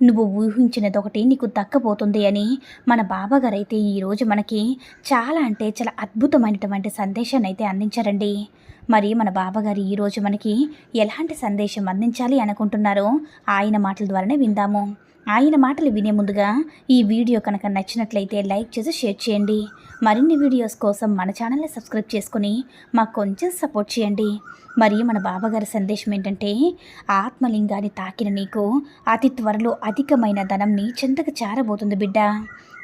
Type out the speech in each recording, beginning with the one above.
నువ్వు ఊహించినది ఒకటి నీకు దక్కబోతుంది అని మన బాబాగారైతే ఈరోజు మనకి చాలా అంటే చాలా అద్భుతమైనటువంటి సందేశాన్ని అయితే అందించారండి. మరి మన బాబాగారు ఈరోజు మనకి ఎలాంటి సందేశం అందించాలి అనుకుంటున్నారో ఆయన మాటల ద్వారానే విందాము. ఆయన మాటలు వినే ముందుగా ఈ వీడియో కనుక నచ్చినట్లయితే లైక్ చేసి షేర్ చేయండి. మరిన్ని వీడియోస్ కోసం మన ఛానల్ని సబ్స్క్రైబ్ చేసుకుని మాకు కొంచెం సపోర్ట్ చేయండి. మరి మన బాబాగారి సందేశం ఏంటంటే ఆత్మలింగాన్ని తాకిన నీకు అతి త్వరలో అధికమైన ధనం నీ చెంతకు చేరబోతుంది బిడ్డ.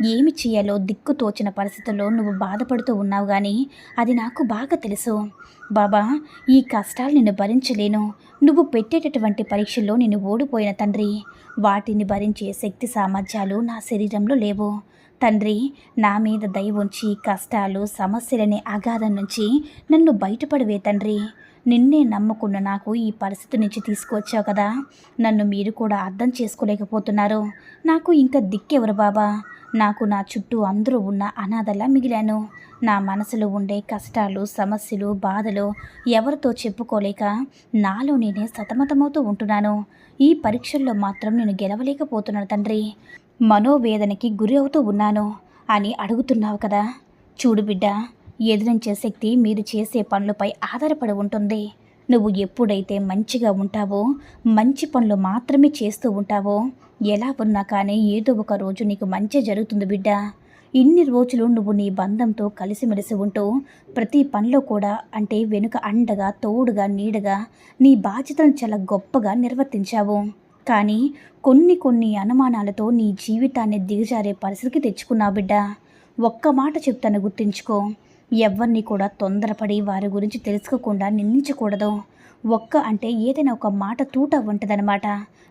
ఏమి చేయాలో దిక్కు తోచిన పరిస్థితుల్లో నువ్వు బాధపడుతూ ఉన్నావు కానీ అది నాకు బాగా తెలుసు. బాబా ఈ కష్టాలు నిన్ను భరించలేను. నువ్వు పెట్టేటటువంటి పరీక్షల్లో నేను ఓడిపోయిన తండ్రి. వాటిని భరించే శక్తి సామర్థ్యాలు నా శరీరంలో లేవు. తండ్రి నా మీద దయ ఉంచి కష్టాలు సమస్యలనే అగాధం నుంచి నన్ను బయటపడవే తండ్రి. నిన్నే నమ్ముకున్న నాకు ఈ పరిస్థితి నుంచి తీసుకొచ్చావు కదా. నన్ను మీరు కూడా అర్థం చేసుకోలేకపోతున్నారు. నాకు ఇంకా దిక్కెవరు బాబా? నాకు నా చుట్టూ అందరూ ఉన్న అనాథలా మిగిలాను. నా మనసులో ఉండే కష్టాలు సమస్యలు బాధలు ఎవరితో చెప్పుకోలేక నాలో నేనే సతమతమవుతూ ఉంటున్నాను. ఈ పరీక్షల్లో మాత్రం నేను గెలవలేకపోతున్నాను తండ్రి. మనోవేదనకి గురి అవుతూ ఉన్నాను అని అడుగుతున్నావు కదా. చూడు బిడ్డ ఎదిరించే శక్తి మీరు చేసే పనులపై ఆధారపడి ఉంటుంది. నువ్వు ఎప్పుడైతే మంచిగా ఉంటావో మంచి పనులు మాత్రమే చేస్తూ ఉంటావో ఎలా ఉన్నా కానీ ఏదో ఒక రోజు నీకు మంచి జరుగుతుంది బిడ్డ. ఇన్ని రోజులు నువ్వు నీ బంధంతో కలిసిమెలిసి ఉంటూ ప్రతి పనిలో కూడా అంటే వెనుక అండగా తోడుగా నీడగా నీ బాధ్యతను చాలా గొప్పగా నిర్వర్తించావు. కానీ కొన్ని కొన్ని అనుమానాలతో నీ జీవితాన్ని దిగజారే పరిస్థితికి తెచ్చుకున్నావు బిడ్డ. ఒక్క మాట చెప్తాను గుర్తుంచుకో. ఎవరిని కూడా తొందరపడి వారి గురించి తెలుసుకోకుండా నిందించకూడదు. ఒక్క అంటే ఏదైనా ఒక మాట తూట ఉంటుందన్నమాట.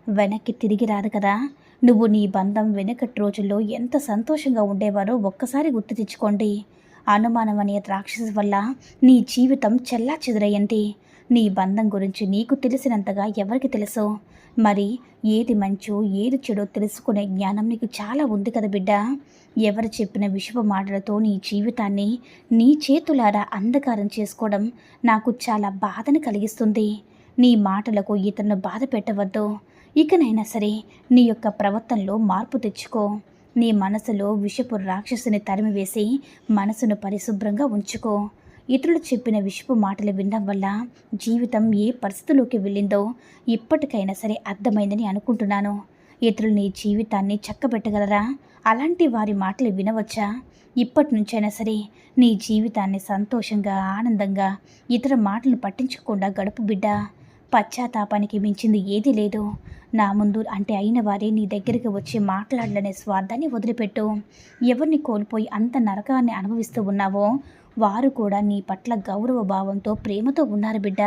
వెనక్కి తిరిగి రాదు కదా. నువ్వు నీ బంధం వెనకటి రోజుల్లో ఎంత సంతోషంగా ఉండేవారో ఒక్కసారి గుర్తు తెచ్చుకోండి. అనుమానం అనే రాక్షసు వల్ల నీ జీవితం చెల్లా చెదురయ్యింది నీ బంధం గురించి నీకు తెలిసినంతగా ఎవరికి తెలుసు? మరి ఏది మంచో ఏది చెడో తెలుసుకునే జ్ఞానం నీకు చాలా ఉంది కదా బిడ్డ. ఎవరు చెప్పిన విషపు మాటలతో నీ జీవితాన్ని నీ చేతులారా అంధకారం చేసుకోవడం నాకు చాలా బాధను కలిగిస్తుంది. నీ మాటలకు ఇతను బాధ పెట్టవద్దు. ఇకనైనా సరే నీ యొక్క ప్రవర్తనలో మార్పు తెచ్చుకో. నీ మనసులో విషపు రాక్షసుని తరిమివేసి మనసును పరిశుభ్రంగా ఉంచుకో. ఇతరులు చెప్పిన విషపు మాటలు వినడం వల్ల జీవితం ఏ పరిస్థితిలోకి వెళ్ళిందో ఇప్పటికైనా సరే అర్థమైందని అనుకుంటున్నాను. ఇతరులు నీ జీవితాన్ని చక్కబెట్టగలరా? అలాంటి వారి మాటలు వినవచ్చా? ఇప్పటి నుంచైనా సరే నీ జీవితాన్ని సంతోషంగా ఆనందంగా ఇతర మాటలు పట్టించకుండా గడుపు బిడ్డ. పశ్చాత్తాపానికి మించింది ఏదీ లేదు. నా ముందు అంటే అయిన వారే నీ దగ్గరికి వచ్చి మాట్లాడాలనే స్వార్థాన్ని వదిలిపెట్టు. ఎవరిని కోల్పోయి అంత నరకాన్ని అనుభవిస్తూ ఉన్నావో వారు కూడా నీ పట్ల గౌరవ భావంతో ప్రేమతో ఉన్నారు బిడ్డ.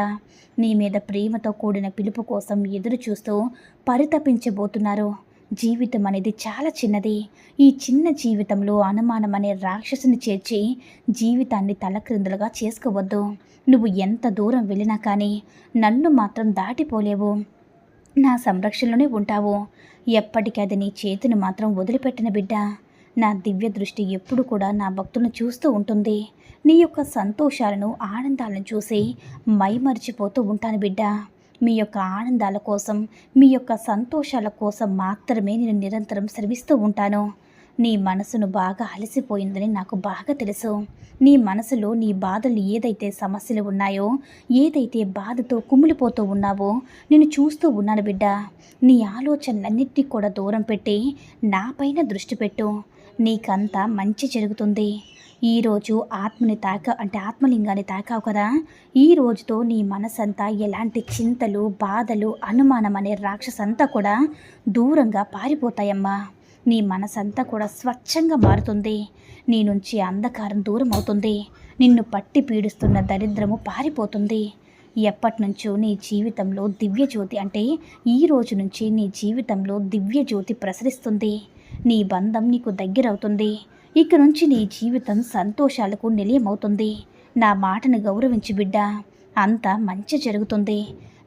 నీ మీద ప్రేమతో కూడిన పిలుపు కోసం ఎదురు చూస్తూ పరితపించబోతున్నారు. జీవితం అనేది చాలా చిన్నది. ఈ చిన్న జీవితంలో అనుమానం అనే రాక్షసుని చేర్చి జీవితాన్ని తలక్రిందులుగా చేసుకోవద్దు. నువ్వు ఎంత దూరం వెళ్ళినా కానీ నన్ను మాత్రం దాటిపోలేవు. నా సంరక్షణలోనే ఉంటావు. ఎప్పటికీ అది నీ చేతిని మాత్రం వదిలిపెట్టిన బిడ్డ. నా దివ్య దృష్టి ఎప్పుడు కూడా నా భక్తులను చూస్తూ ఉంటుంది. నీ యొక్క సంతోషాలను ఆనందాలను చూసి మైమరిచిపోతూ ఉంటాను బిడ్డ. మీ యొక్క ఆనందాల కోసం మీ యొక్క సంతోషాల కోసం మాత్రమే నేను నిరంతరం శ్రమిస్తూ ఉంటాను. నీ మనసును బాగా అలసిపోయిందని నాకు బాగా తెలుసు. నీ మనసులో నీ బాధలు ఏదైతే సమస్యలు ఉన్నాయో ఏదైతే బాధతో కుమిలిపోతూ ఉన్నావో నేను చూస్తూ ఉన్నాను బిడ్డ. నీ ఆలోచనలన్నింటినీ కూడా దూరం పెట్టి నాపైన దృష్టి పెట్టు. నీకంతా మంచి జరుగుతుంది. ఈరోజు ఆత్మని తాక అంటే ఆత్మలింగాన్ని తాకావు కదా. ఈ రోజుతో నీ మనసంతా ఎలాంటి చింతలు బాధలు అనుమానం అనే రాక్షసంతా కూడా దూరంగా పారిపోతాయమ్మా. నీ మనసంతా కూడా స్వచ్ఛంగా మారుతుంది. నీ నుంచి అంధకారం దూరం అవుతుంది నిన్ను పట్టి పీడిస్తున్న దరిద్రము పారిపోతుంది. ఎప్పటి నుంచో నీ జీవితంలో దివ్య జ్యోతి అంటే ఈ రోజు నుంచి నీ జీవితంలో దివ్య జ్యోతి ప్రసరిస్తుంది. నీ బంధం నీకు దగ్గరవుతుంది. ఇక నుంచి నీ జీవితం సంతోషాలకు నిలయమవుతుంది. నా మాటను గౌరవించి బిడ్డ. అంతా మంచి జరుగుతుంది.